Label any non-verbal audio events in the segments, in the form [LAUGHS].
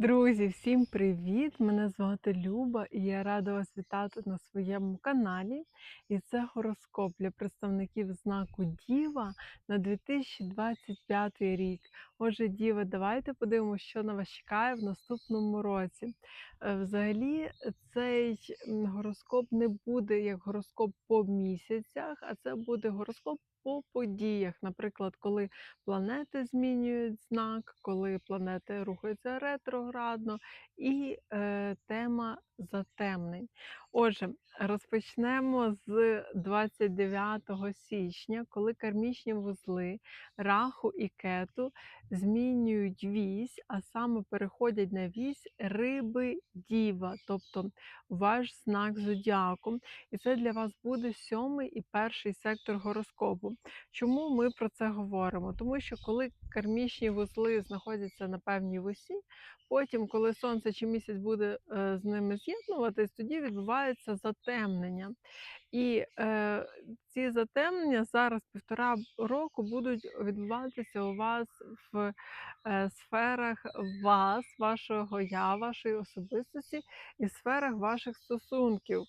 Друзі, всім привіт! Мене звати Люба і я рада вас вітати на своєму каналі. І це гороскоп для представників знаку Діва на 2025 рік. Отже, Діва, давайте подивимося, що на вас чекає в наступному році. Е, Взагалі, цей гороскоп не буде як гороскоп по місяцях, а це буде гороскоп по подіях. Наприклад, коли планети змінюють знак, коли планети рухаються ретроградно, і е, тема затемнень. Отже, розпочнемо з 29 січня, коли кармічні вузли Раху і Кету змінюють вісь, а саме переходять на вісь риби Діва, тобто ваш знак зодіаку. І це для вас буде сьомий і перший сектор гороскопу. Чому ми про це говоримо? Тому що коли кармічні вузли знаходяться на певній висі, потім, коли сонце чи місяць буде е, з ними з'єднуватись, тоді відбувається затемнення. І е, ці затемнення зараз півтора року будуть відбуватися у вас в е, сферах вас, вашого я, вашої особистості і сферах ваших стосунків.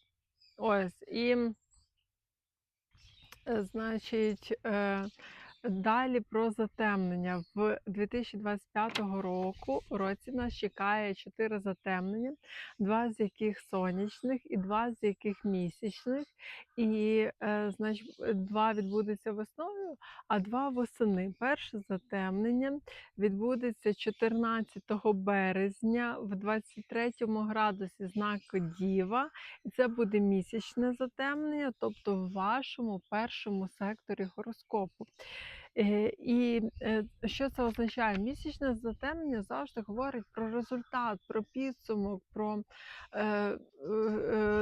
Ось і Е, Значить, е, далі про затемнення. В 2025 року році нас чекає чотири затемнення, два з яких сонячних і два з яких місячних. І, е, значить, два відбудеться весною, а два восени. Перше затемнення відбудеться 14 березня в 23 градусі знаку Діва. І це буде місячне затемнення, тобто в вашому першому секторі гороскопу. Е, І е, що це означає? Місячне затемнення завжди говорить про результат, про підсумок, про е,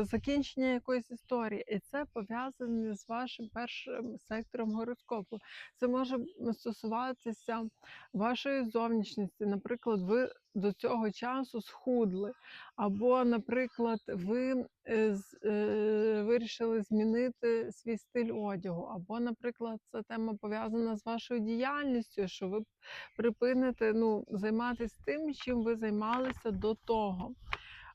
закінчення якоїсь історії. І це пов'язане з вашим першим сектором гороскопу. Це може стосуватися вашої зовнішності. Наприклад, ви до цього часу схудли, або, наприклад, ви е, е, вирішили змінити свій стиль одягу, або, наприклад, ця тема пов'язана з вашою діяльністю, що ви припините ну, займатися тим, чим ви займалися до того.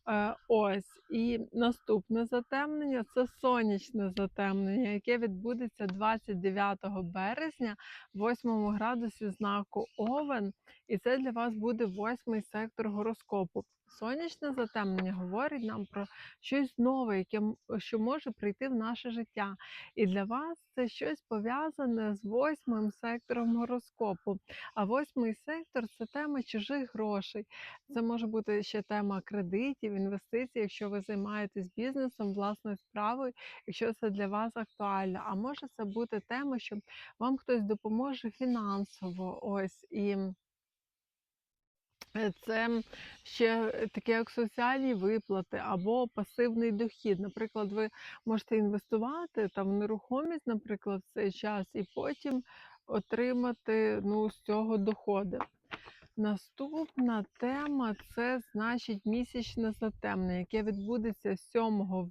Е, ось і наступне затемнення це сонячне затемнення, яке відбудеться 29 березня, в 8 градусі знаку Овен, і це для вас буде восьмий сектор гороскопу. Сонячне затемнення говорить нам про щось нове, яке що може прийти в наше життя. І для вас це щось пов'язане з восьмим сектором гороскопу. А восьмий сектор це тема чужих грошей. Це може бути ще тема кредитів, інвестицій, якщо ви займаєтесь бізнесом, власною справою, якщо це для вас актуально. А може це бути тема, що вам хтось допоможе фінансово. Ось і. Е, Це ще таке як соціальні виплати або пасивний дохід. Наприклад, ви можете інвестувати там в нерухомість, наприклад, в цей час, і потім отримати ну, з цього доходи. Наступна тема це значить місячне затемнення, яке відбудеться 7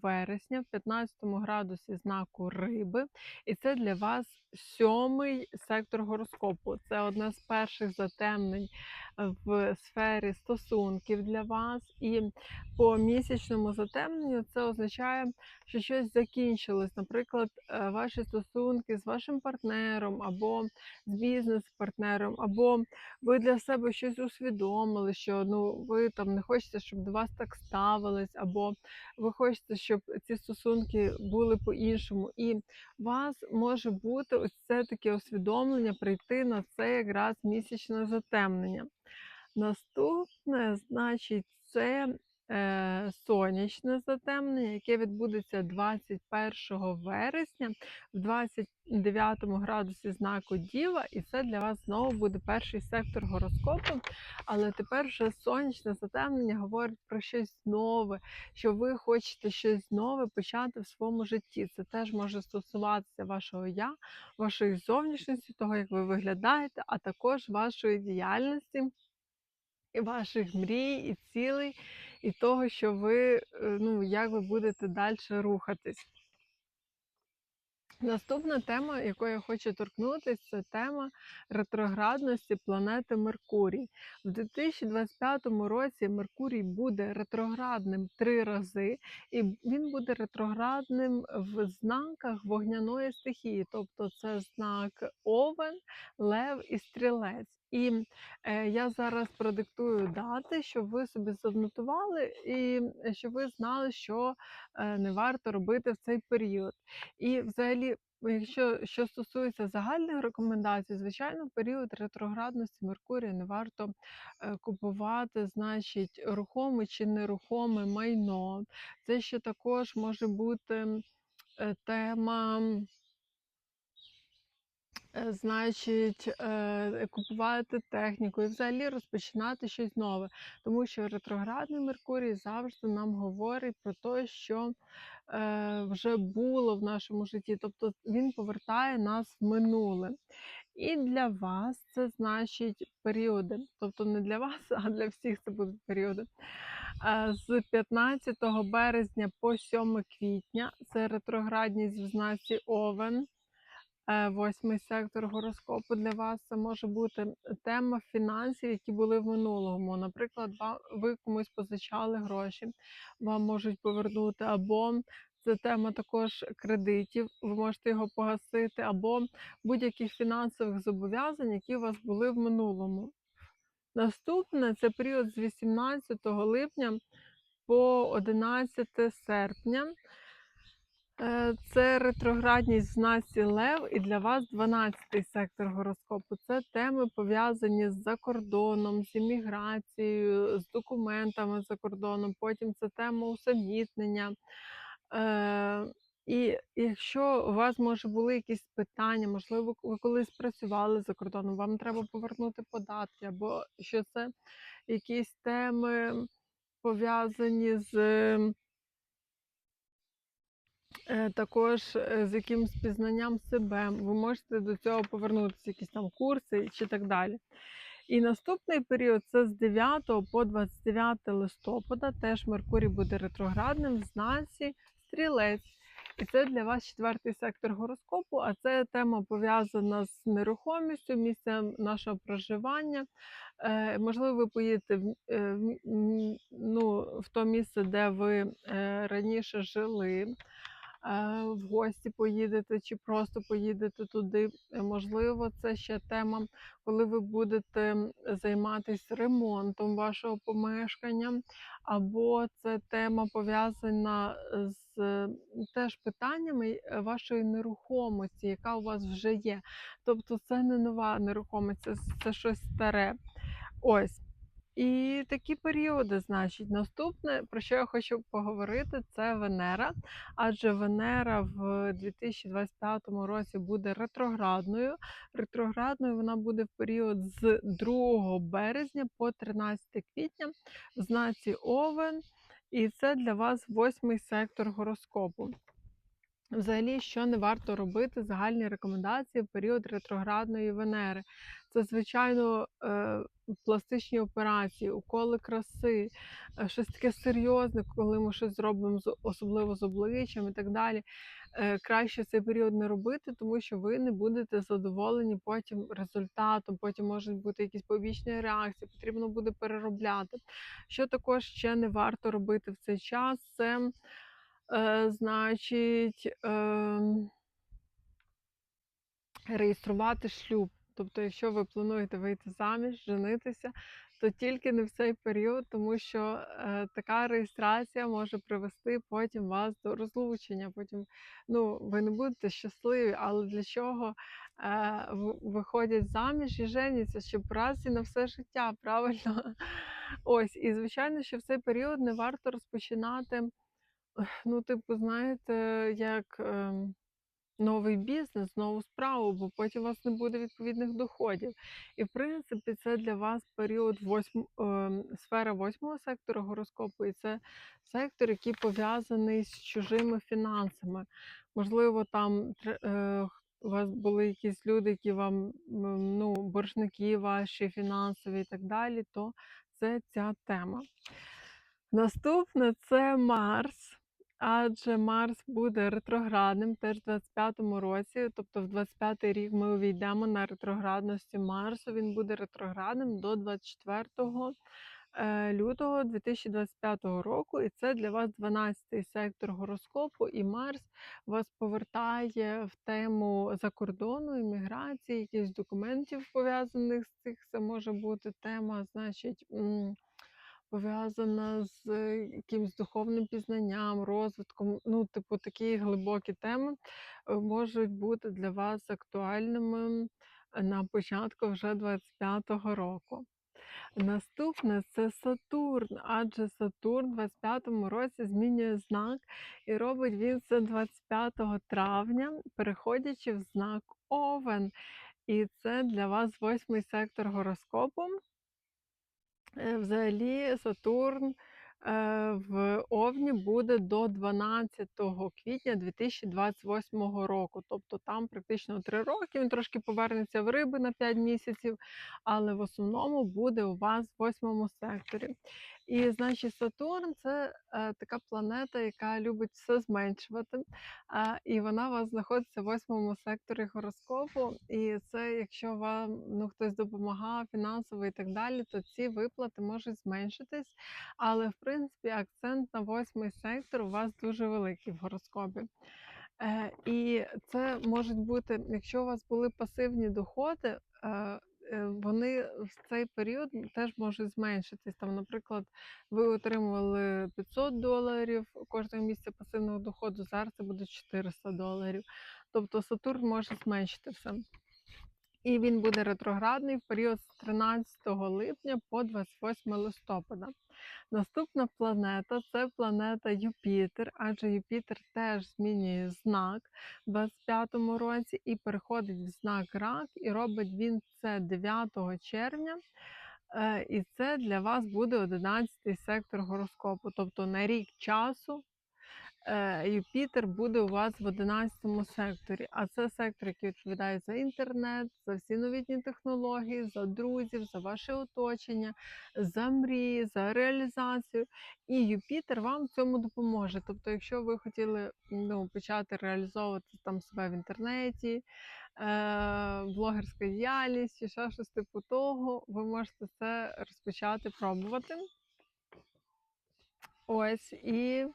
вересня в 15 градусі знаку риби. І це для вас сьомий сектор гороскопу. Це одне з перших затемнень в сфері стосунків для вас. І по місячному затемненню це означає, що щось закінчилось. Наприклад, е, ваші стосунки з вашим партнером або з бізнес-партнером, або ви для себе щось усвідомили, що ну ви там не хочете, щоб до вас так ставились, або ви хочете, щоб ці стосунки були по-іншому. І вас може бути ось це таке усвідомлення прийти на це якраз місячне затемнення. Наступне, значить, це сонячне затемнення, яке відбудеться 21 вересня в 29 градусі знаку Діва, і це для вас знову буде перший сектор гороскопу. Але тепер вже сонячне затемнення говорить про щось нове, що ви хочете щось нове почати в своєму житті. Це теж може стосуватися вашого я, вашої зовнішності, того, як ви виглядаєте, а також вашої діяльності і ваших мрій, і цілей, і того, що ви, е, ну, як ви будете далі рухатись. Наступна тема, якої я хочу торкнутися, це тема ретроградності планети Меркурій. В 2025 році Меркурій буде ретроградним три рази, і він буде ретроградним в знаках вогняної стихії, тобто це знак Овен, Лев і Стрілець. І е, я зараз продиктую дати, щоб ви собі занотували, і е, щоб ви знали, що е, не варто робити в цей період. І взагалі, якщо що стосується загальних рекомендацій, звичайно, в період ретроградності Меркурія не варто е, купувати, значить, рухоме чи нерухоме майно. Це ще також може бути е, тема. Е, Значить, е, купувати техніку і взагалі розпочинати щось нове, тому що ретроградний Меркурій завжди нам говорить про те, що е, вже було в нашому житті, тобто він повертає нас в минуле. І для вас це значить періоди, тобто не для вас, [LAUGHS] а для всіх це будуть періоди. З 15 березня по 7 квітня це ретроградність в знаці Овен. Е, Восьмий сектор гороскопу для вас це може бути тема фінансів, які були в минулому. Наприклад, ви комусь позичали гроші, вам можуть повернути, або це тема також кредитів, ви можете його погасити, або будь-яких фінансових зобов'язань, які у вас були в минулому. Наступне це період з 18 липня по 11 серпня. Е, Це ретроградність в знаці Лев, і для вас 12-й сектор гороскопу. Це теми пов'язані з закордоном, з імміграцією, з документами за кордоном. Потім це тема усамітнення. Е, І якщо у вас може були якісь питання, можливо, ви колись працювали за кордоном, вам треба повернути податки, або що це якісь теми пов'язані з. Е, також е, з якимось пізнанням себе. Ви можете до цього повернутися, якісь там курси чи так далі. І наступний період це з 9 по 29 листопада. Теж Меркурій буде ретроградним в знаці стрілець. І це для вас четвертий сектор гороскопу, а це тема пов'язана з нерухомістю, місцем нашого проживання. Е, можливо, ви поїдете в, е, ну, в то місце, де ви е, раніше жили в гості поїдете чи просто поїдете туди. Е, Можливо, це ще тема, коли ви будете займатися ремонтом вашого помешкання, або це тема пов'язана з е, теж питаннями е, вашої нерухомості, яка у вас вже є. Тобто це не нова нерухомість, це щось старе. Ось. І такі періоди, значить, наступне, про що я хочу поговорити, це Венера. Адже Венера в 2025 році буде ретроградною. Ретроградною вона буде в період з 2 березня по 13 квітня в знаці Овен. І це для вас восьмий сектор гороскопу. Взагалі, що не варто робити, загальні рекомендації в період ретроградної Венери. Це, звичайно, е, пластичні операції, уколи краси, е, щось таке серйозне, коли ми щось зробимо, особливо з обличчям і так далі. Е, Краще цей період не робити, тому що ви не будете задоволені потім результатом, потім можуть бути якісь побічні реакції, потрібно буде переробляти. Що також ще не варто робити в цей час, це Е, значить, ем, реєструвати шлюб. Тобто, якщо ви плануєте вийти заміж, женитися, то тільки не в цей період, тому що е, така реєстрація може привести потім вас до розлучення. Потім ну, ви не будете щасливі, але для чого е, виходять заміж і женяться, щоб раз і на все життя, [LAUGHS] правильно? Ось, і звичайно, що в цей період не варто розпочинати. Ну, типу, знаєте, як ем, новий бізнес, нову справу, бо потім у вас не буде відповідних доходів. І в принципі, це для вас період восьм, ем, сфера восьмого сектору гороскопу, і це сектор, який пов'язаний з чужими фінансами. Можливо, там е, у вас були якісь люди, які вам ну, боржники ваші фінансові і так далі, то це ця тема. Наступне це Марс. Адже Марс буде ретроградним теж в 25-му році, тобто в 25-й рік ми увійдемо на ретроградності Марсу. Він буде ретроградним до 24 е, лютого 2025 року, і це для вас 12-й сектор гороскопу, і Марс вас повертає в тему закордону, імміграції, якихось документів пов'язаних з цих. Це може бути тема, значить. Пов'язана з якимсь духовним пізнанням, розвитком. Ну, типу, такі глибокі теми е, можуть бути для вас актуальними е, на початку вже 25-го року. Наступне це Сатурн, адже Сатурн в 25-му році змінює знак і робить він це 25 травня, переходячи в знак Овен. І це для вас восьмий сектор гороскопу. Е, Взагалі Сатурн е, в Овні буде до 12 квітня 2028 року. Тобто там практично 3 роки. Він трошки повернеться в риби на 5 місяців, але в основному буде у вас в восьмому секторі. І значить, Сатурн це е, така планета, яка любить все зменшувати. Е, і вона у вас знаходиться в восьмому секторі гороскопу. І це, якщо вам ну, хтось допомагав фінансово і так далі, то ці виплати можуть зменшитись. Але в принципі акцент на восьмий сектор у вас дуже великий в гороскопі. Е, і це можуть бути, якщо у вас були пасивні доходи. е, Вони в цей період теж можуть зменшитись. Там, наприклад, ви отримували 500 доларів кожного місяця пасивного доходу, зараз це буде 400 доларів. Тобто Сатурн може зменшити все. І він буде ретроградний в період з 13 липня по 28 листопада. Наступна планета це планета Юпітер, адже Юпітер теж змінює знак в 25-му році і переходить в знак рак, і робить він це 9 червня. Е, І це для вас буде 11-й сектор гороскопу. Тобто на рік часу Юпітер буде у вас в 11 секторі. А це сектор, який відповідає за інтернет, за всі новітні технології, за друзів, за ваше оточення, за мрії, за реалізацію. І Юпітер вам в цьому допоможе. Тобто, якщо ви хотіли ну, почати реалізовувати там себе в інтернеті, е, блогерська діяльність чи ще щось типу того, ви можете це розпочати пробувати. Ось і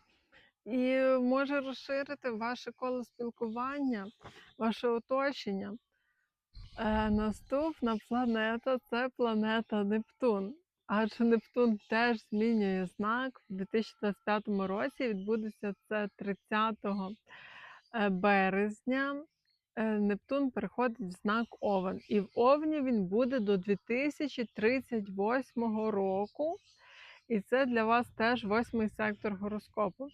і може розширити ваше коло спілкування, ваше оточення. Е, Наступна планета це планета Нептун. Адже Нептун теж змінює знак в 2025 році. Відбудеться це 30 е, березня. Е, Нептун переходить в знак Овен. І в Овні він буде до 2038 року. І це для вас теж восьмий сектор гороскопу.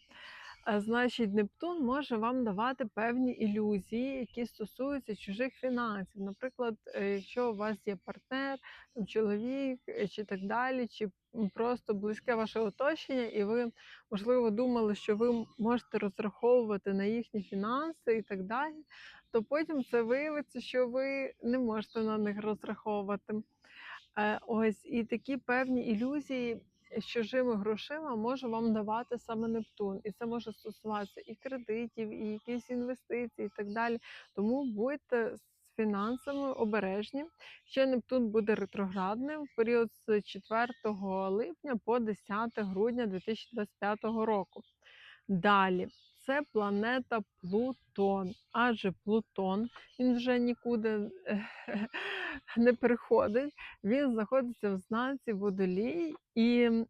Значить, Нептун може вам давати певні ілюзії, які стосуються чужих фінансів. Наприклад, е, якщо у вас є партнер, чоловік е, чи так далі, чи просто близьке ваше оточення, і ви, можливо, думали, що ви можете розраховувати на їхні фінанси і так далі, то потім це виявиться, що ви не можете на них розраховувати. Е, Ось і такі певні ілюзії з чужими грошима може вам давати саме Нептун. І це може стосуватися і кредитів, і якісь інвестиції, і так далі. Тому будьте з фінансами обережні. Ще Нептун буде ретроградним в період з 4 липня по 10 грудня 2025 року. Далі. Це планета Плутон, адже Плутон він вже нікуди [LAUGHS] не приходить. Він знаходиться в знаці Водолій, і е,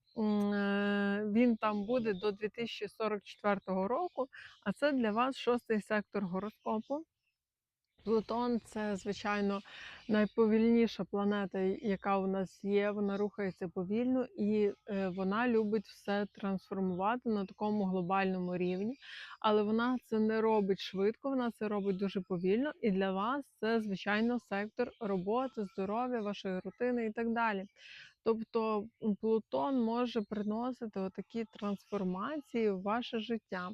він там буде до 2044 року. А це для вас шостий сектор гороскопу. Плутон це, звичайно, найповільніша планета, яка у нас є. Вона рухається повільно і е, вона любить все трансформувати на такому глобальному рівні. Але вона це не робить швидко, вона це робить дуже повільно. І для вас це, звичайно, сектор роботи, здоров'я, вашої рутини і так далі. Тобто Плутон може приносити такі трансформації в ваше життя.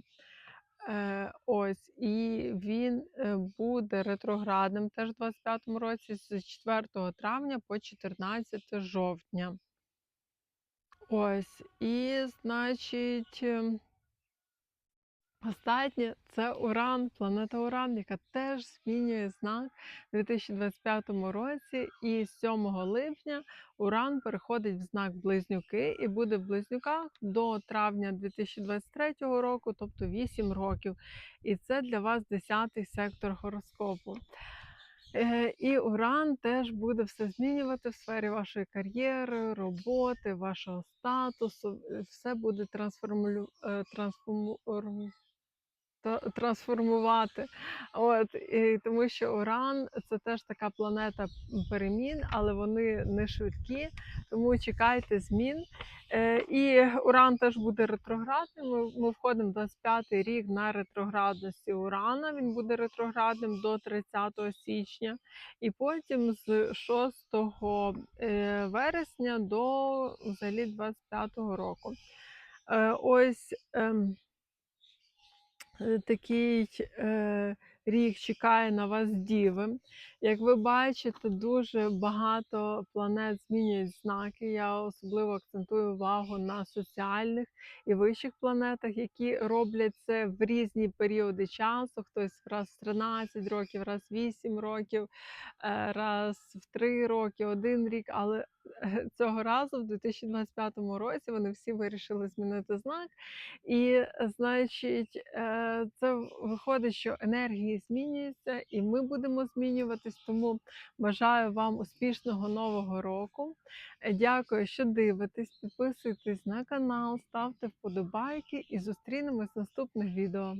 Е, ось, і він е, буде ретроградним теж у 25-му році з 4 травня по 14 жовтня. Ось, і, значить, ем, Останнє це Уран, планета Уран, яка теж змінює знак у 2025 році. І 7 липня Уран переходить в знак Близнюки і буде в близнюках до травня 2023 року, тобто 8 років. І це для вас 10-й сектор гороскопу. Е, І Уран теж буде все змінювати в сфері вашої кар'єри, роботи, вашого статусу. Е, Все буде е, трансформу- та- трансформувати. От, і тому що Уран це теж така планета перемін, але вони не швидкі, тому чекайте змін. Е, і Уран теж буде ретроградним. Ми, ми входимо 25-й рік на ретроградності Урана. Він буде ретроградним до 30 січня, і потім з 6 е, вересня до взагалі 25-го року. Е, ось. Е, такий е, рік чекає на вас діви. Як ви бачите, дуже багато планет змінюють знаки. Я особливо акцентую увагу на соціальних і вищих планетах, які роблять це в різні періоди часу. Хтось раз в 13 років, раз в 8 років, е, раз в 3 роки, один рік. Але е, [LAUGHS] цього разу, в 2025 році, вони всі вирішили змінити знак. І, значить, е, це виходить, що енергії змінюються, і ми будемо змінюватись. Тому бажаю вам успішного нового року. Е, Дякую, що дивитесь. Підписуйтесь на канал, ставте вподобайки і зустрінемось в наступних відео.